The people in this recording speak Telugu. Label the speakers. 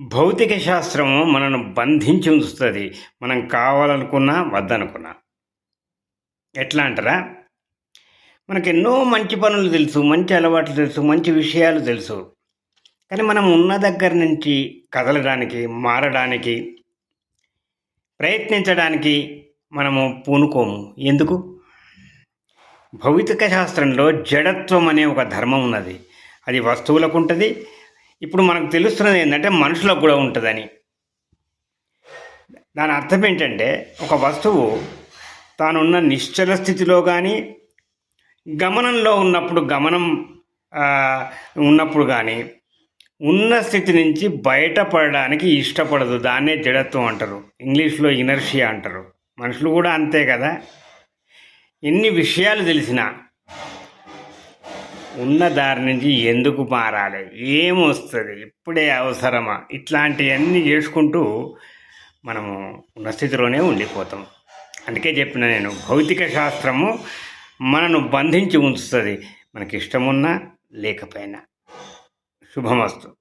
Speaker 1: భౌతిక శాస్త్రము మనను బంధించి ఉంచుతుంది మనం కావాలనుకున్నా వద్దనుకున్నా. ఎట్లా అంటారా? మనకు ఎన్నో మంచి పనులు తెలుసు మంచి అలవాట్లు తెలుసు మంచి విషయాలు తెలుసు. కానీ మనం ఉన్న దగ్గర నుంచి కదలడానికి మారడానికి ప్రయత్నించడానికి మనము పూనుకోము. ఎందుకు? భౌతిక శాస్త్రంలో జడత్వం అనే ఒక ధర్మం ఉన్నది. అది వస్తువులకు ఉంటుంది ఇప్పుడు మనకు తెలుస్తున్నది ఏంటంటే మనుషులకు కూడా ఉంటుందని. దాని అర్థం ఏంటంటే ఒక వస్తువు తానున్న నిశ్చల స్థితిలో కానీ గమనంలో ఉన్నప్పుడు గమనం ఉన్నప్పుడు కానీ ఉన్న స్థితి నుంచి బయటపడడానికి ఇష్టపడదు. దాన్నే జడత్వం అంటారు. ఇంగ్లీష్లో ఇనర్షియా అంటారు. మనుషులు కూడా అంతే కదా. ఎన్ని విషయాలు తెలిసినా ఉన్న దారి నుంచి ఎందుకు మారాలి? ఏమొస్తుంది? ఇప్పుడే అవసరమా? ఇట్లాంటివన్నీ చేసుకుంటూ మనము ఉన్న స్థితిలోనే ఉండిపోతాం. అందుకే చెప్పిన నేను భౌతిక శాస్త్రము మనను బంధించి ఉంచుతుంది. మనకి ఇష్టమున్నా లేకపోయినా. శుభమస్తు.